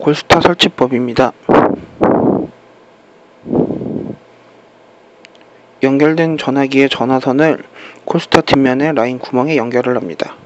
콜스타 설치법입니다. 연결된 전화기의 전화선을 콜스타 뒷면의 라인 구멍에 연결을 합니다.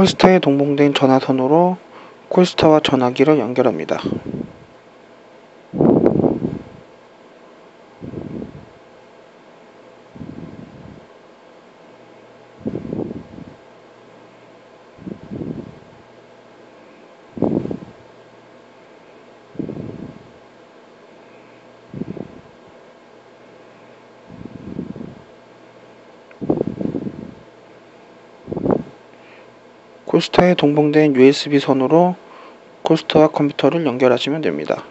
콜스타에 동봉된 전화선으로 콜스타와 전화기를 연결합니다. 콜스타에 동봉된 USB 선으로 콜스타와 컴퓨터를 연결하시면 됩니다.